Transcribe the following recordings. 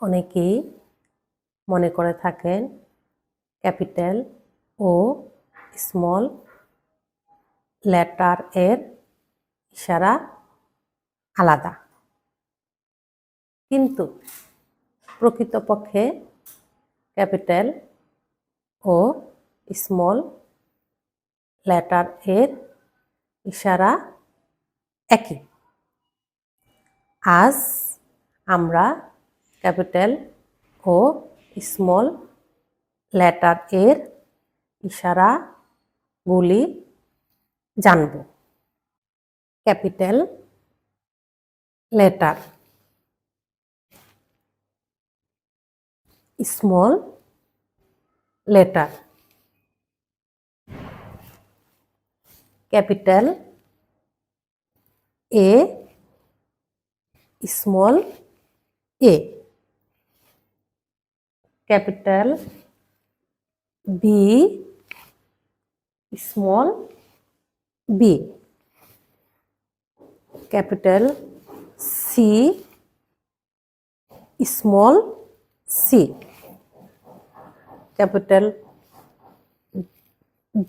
অনেকেই মনে করে থাকেন ক্যাপিটাল ও স্মল লেটার এর ইশারা আলাদা। কিন্তু প্রকৃতপক্ষে ক্যাপিটাল ও স্মল লেটার এর ইশারা একই। আজ আমরা ক্যাপিটাল ও স্মল লেটার এর ইশারাগুলি জানব capital letter small letter capital A small A capital B small B capital C small C capital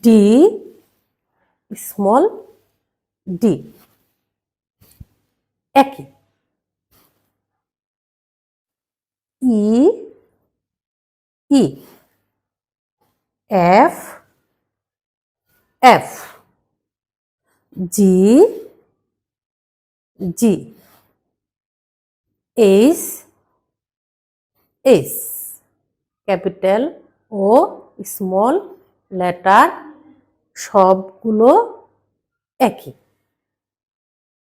D small D একই ই E F F G G H H capital O small letter সবগুলো একই।